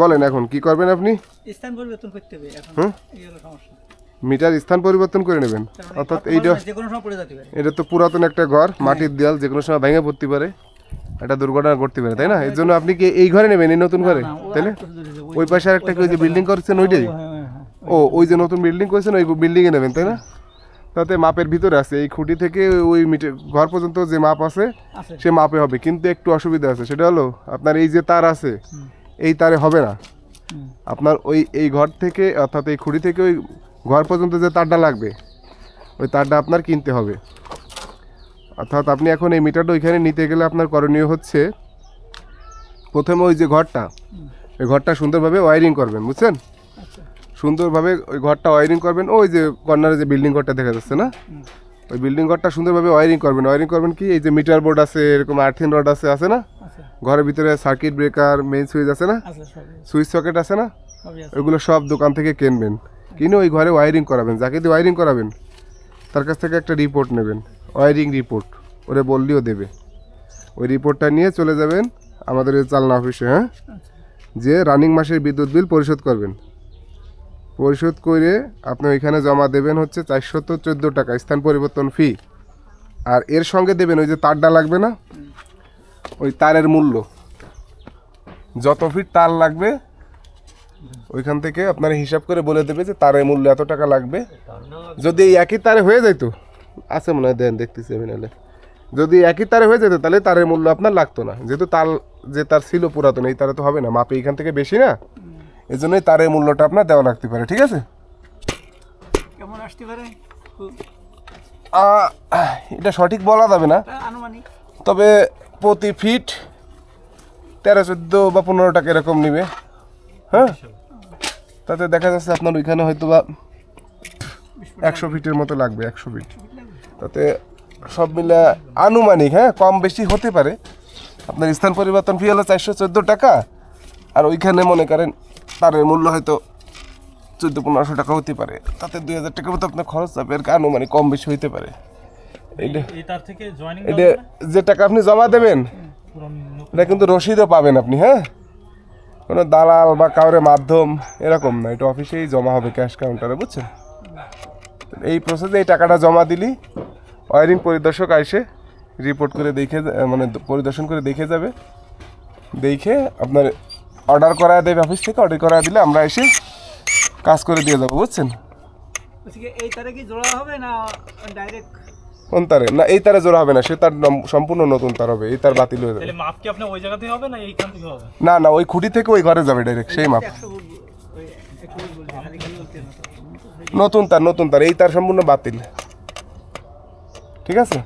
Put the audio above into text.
বলেন এখন কি করবেন আপনি? স্থান পরিবর্তন করতে হবে এখন? এই হলো সমস্যা। মিটার স্থান পরিবর্তন করে নেবেন। অর্থাৎ এইটা যে কোনো সময় পড়ে যেতে পারে। এটা তো পুরাতন একটা ঘর মাটির দেয়াল যে কোনো সময় ভেঙে পড়তে পারে। একটা দুর্ঘটনা ঘটতে পারে তাই না? এর জন্য আপনি কি এই ঘরে নেবেন এই নতুন ঘরে? তাই না, ওই পাশে আরেকটা কি ওই যে বিল্ডিং করছেন ওইটাই? হ্যাঁ, হ্যাঁ, হ্যাঁ। ও ওই যে নতুন বিল্ডিং করেছেন ওই বিল্ডিং এ নেবেন তাই না? তাতে মাপের ভিতরে আছে এই খুঁটি থেকে ওই মিটার ঘর পর্যন্ত যে মাপ আছে সে মাপে হবে কিন্তু একটু অসুবিধা আছে সেটা হলো আপনার এই যে তার আছে এই তারে হবে না। আপনার ওই এই ঘর থেকে অর্থাৎ এই খুঁড়ি থেকে ওই ঘর পর্যন্ত যে তারটা লাগবে ওই তারটা আপনার কিনতে হবে। অর্থাৎ আপনি এখন এই মিটারটা ওইখানে নিতে গেলে আপনার করণীয় হচ্ছে প্রথমে ওই যে ঘরটা ওই ঘরটা সুন্দরভাবে ওয়ারিং করবেন বুঝছেন? আচ্ছা। সুন্দরভাবে ওই ঘরটা ওয়ারিং করবেন ওই যে কর্নারে যে বিল্ডিং ঘরটা দেখা যাচ্ছে না? ওই বিল্ডিং ঘরটা সুন্দরভাবে ওয়ারিং করবেন ওয়ারিং করবেন কি? এই যে মিটার বোর্ড আছে এরকম আর্থিন রড আছে আছে না? ঘরের ভিতরে সার্কিট ব্রেকার মেইন সুইচ আছে না? সুইচ সকেট আছে। না? ওইগুলো সব দোকান থেকে কিনবেন। কিনে ওই ঘরে ওয়ারিং করাবেন। যাকে দিয়ে ওয়ারিং করাবেন তার কাছ থেকে একটা রিপোর্ট নেবেন। ওয়ারিং রিপোর্ট ওরে বললেও দেবে। ওই রিপোর্টটা নিয়ে চলে যাবেন আমাদের চালনা অফিসে হ্যাঁ? যে রানিং মাসের বিদ্যুৎ বিল পরিশোধ করবেন। পরিশোধ করে আপনি ওইখানে জমা দেবেন হচ্ছে চারশত চোদ্দ টাকা স্থান পরিবর্তন ফি আর এর সঙ্গে দেবেন ওই যে তারটা লাগবে না? ওই তারের মূল্য। যত ফিট তার লাগবে ওইখান থেকে আপনারা হিসাব করে বলে দেবে যে তারের মূল্য এত টাকা লাগবে। যদি এই একই তারে হয়ে যাইতো আছে মনে হয় দেন দেখতেছি আমি নাহলে। যদি একই তারে হয়ে যেত তাহলে তারের মূল্য আপনার লাগতো না। যেহেতু তার যে তার ছিল পুরাতন এই তারে তো হবে না মাপে এইখান থেকে বেশি না। এই জন্যই তারের মূল্যটা আপনার দেওয়া লাগতে পারে ঠিক আছে? কেমন আসতে পারে? এটা সঠিক বলা যাবে না। তবে প্রতি ফিট তেরো চোদ্দ বা পনেরো টাকা এরকম নিবে। হ্যাঁ? তাতে দেখা যাচ্ছে আপনার ওইখানে হয়তো বা একশো ফিটের মতো লাগবে, একশো ফিট তাতে সব মিলে আনুমানিক হ্যাঁ কম বেশি হতে পারে। আপনার স্থান পরিবর্তন ফি হলো চারশো চোদ্দ টাকা। আর ওইখানে মনে করেন তারের মূল্য হয়তো চোদ্দ, পনেরোশো টাকা হতে পারে। তাতে দুই হাজার টাকার মতো আপনার খরচ যাবে আর আনুমানিক কম বেশি হইতে পারে। এইটা থেকে জয়েনিং এটা যে টাকা আপনি জমা দেবেন এটা কিন্তু রসিদও পাবেন আপনি হ্যাঁ? কোনো দালাল বা কাউরে মাধ্যম এরকম না এটা অফিসেই জমা হবে ক্যাশ কাউন্টারে বুঝছেন? এই প্রসেসে এই টাকাটা জমা দিলি ওয়ারিং পরিদর্শক আইসে রিপোর্ট করে দেখে মানে পরিদর্শন করে দেখে যাবে। দেখে আপনার অর্ডার করা দেবে অফিস থেকে অর্ডার করা দিলে আমরা এসে কাজ করে দিয়ে যাব বুঝছেন? এই তারে কি জোড়া হবে না ডাইরেক্ট কোন তারে? না এই তারে জোড়া হবে না সে তার সম্পূর্ণ নতুন তার হবে এই তার বাতিল হয়ে যাবে। তাহলে মাপ কি আপনার ওই জায়গাতে হবে না এইখান থেকে হবে? না না ওই খুঁটি থেকে ওই ঘরে যাবে ডাইরেক্ট সেই মাপ। নতুন তার নতুন তার এই তার সম্পূর্ণ বাতিল। ঠিক আছে?